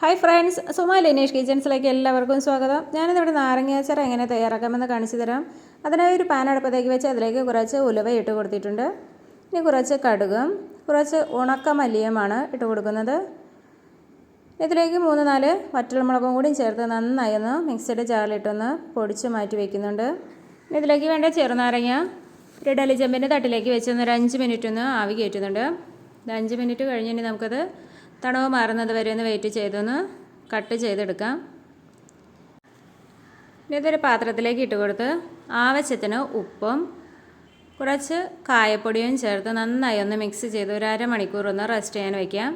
Hi friends Suma Linesh കിച്ചൻസിലേക്ക് എല്ലാവർക്കും സ്വാഗതം. ഞാനിതിവിടെ നാരങ്ങാച്ചാർ എങ്ങനെ തയ്യാറാക്കാമെന്ന് കാണിച്ചു തരാം. അതിനായി ഒരു പാൻ അടുപ്പത്തേക്ക് വെച്ച് അതിലേക്ക് കുറച്ച് ഉലുവ ഇട്ട് കൊടുത്തിട്ടുണ്ട്. ഇനി കുറച്ച് കടുകും കുറച്ച് ഉണക്ക മല്ലിയുമാണ് ഇട്ട് കൊടുക്കുന്നത്. ഇതിലേക്ക് മൂന്ന് നാല് വറ്റൽമുളകും കൂടി ചേർത്ത് നന്നായി ഒന്ന് മിക്സിയുടെ ജാറിലിട്ടൊന്ന് പൊടിച്ച് മാറ്റി വയ്ക്കുന്നുണ്ട് ഇതിലേക്ക് വേണ്ട ചെറുനാരങ്ങ ഒരു ഇഡലി ചെമ്പിന്റെ തട്ടിലേക്ക് വെച്ച് ഒന്ന് ഒരു അഞ്ച് മിനിറ്റ് ഒന്ന് ആവി കയറ്റുന്നുണ്ട്. അഞ്ച് മിനിറ്റ് കഴിഞ്ഞ് നമുക്കത് തണവ് മാറുന്നത് വരെ ഒന്ന് വെയിറ്റ് ചെയ്തൊന്ന് കട്ട് ചെയ്തെടുക്കാം. ഇതൊരു പാത്രത്തിലേക്ക് ഇട്ട് കൊടുത്ത് ആവശ്യത്തിന് ഉപ്പും കുറച്ച് കായപ്പൊടിയും ചേർത്ത് നന്നായി ഒന്ന് മിക്സ് ചെയ്ത് ഒരു അരമണിക്കൂർ ഒന്ന് റെസ്റ്റ് ചെയ്യാൻ വയ്ക്കാം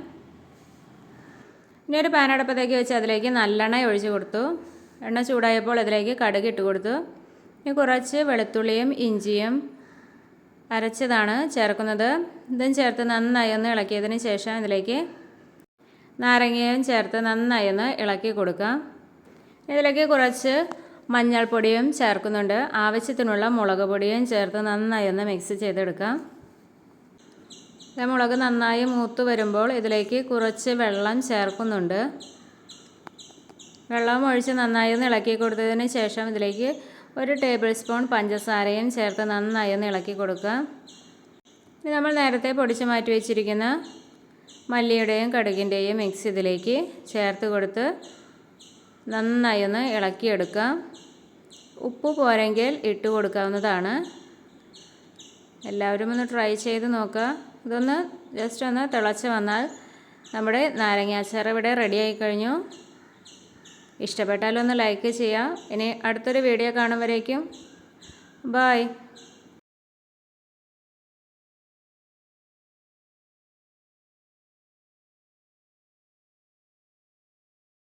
ഇനി ഒരു പാനടപ്പത്തേക്ക് വെച്ച് അതിലേക്ക് നല്ലെണ്ണ ഒഴിച്ച് കൊടുത്തു. എണ്ണ ചൂടായപ്പോൾ അതിലേക്ക് കടുക് ഇട്ട് കൊടുത്തു. ഇനി കുറച്ച് വെളുത്തുള്ളിയും ഇഞ്ചിയും അരച്ചതാണ് ചേർക്കുന്നത്. ഇതും ചേർത്ത് നന്നായി ഒന്ന് ഇളക്കിയതിന് ശേഷം ഇതിലേക്ക് നാരങ്ങയും ചേർത്ത് നന്നായി ഒന്ന് ഇളക്കി കൊടുക്കാം ഇതിലേക്ക് കുറച്ച് മഞ്ഞൾപ്പൊടിയും ചേർക്കുന്നുണ്ട്. ആവശ്യത്തിനുള്ള മുളക് പൊടിയും ചേർത്ത് നന്നായി ഒന്ന് മിക്സ് ചെയ്തെടുക്കാം മുളക് നന്നായി മൂത്ത് വരുമ്പോൾ ഇതിലേക്ക് കുറച്ച് വെള്ളം ചേർക്കുന്നുണ്ട്. വെള്ളം ഒഴിച്ച് നന്നായി ഒന്ന് ഇളക്കി കൊടുത്തതിന് ശേഷം ഇതിലേക്ക് ഒരു ടേബിൾ സ്പൂൺ പഞ്ചസാരയും ചേർത്ത് നന്നായി ഒന്ന് ഇളക്കി കൊടുക്കുക. ഇനി നമ്മൾ നേരത്തെ പൊടിച്ച് മാറ്റി വെച്ചിരിക്കുന്ന മല്ലിയുടെയും കടുകിന്റെയും മിക്സ് ഇതിലേക്ക് ചേർത്ത് കൊടുത്ത് നന്നായി ഒന്ന് ഇളക്കിയെടുക്കാം ഉപ്പ് പോരെങ്കിൽ ഇട്ട് കൊടുക്കാവുന്നതാണ്. എല്ലാവരും ഒന്ന് ട്രൈ ചെയ്ത് നോക്കുക. ഇതൊന്ന് ജസ്റ്റ് ഒന്ന് തിളച്ച് വന്നാൽ നമ്മുടെ നാരങ്ങാച്ചാർ ഇവിടെ റെഡി ആയിക്കഴിഞ്ഞു ഇഷ്ടപ്പെട്ടാലൊന്ന് ലൈക്ക് ചെയ്യുക. ഇനി അടുത്തൊരു വീഡിയോ കാണുമ്പോഴേക്കും ബായ്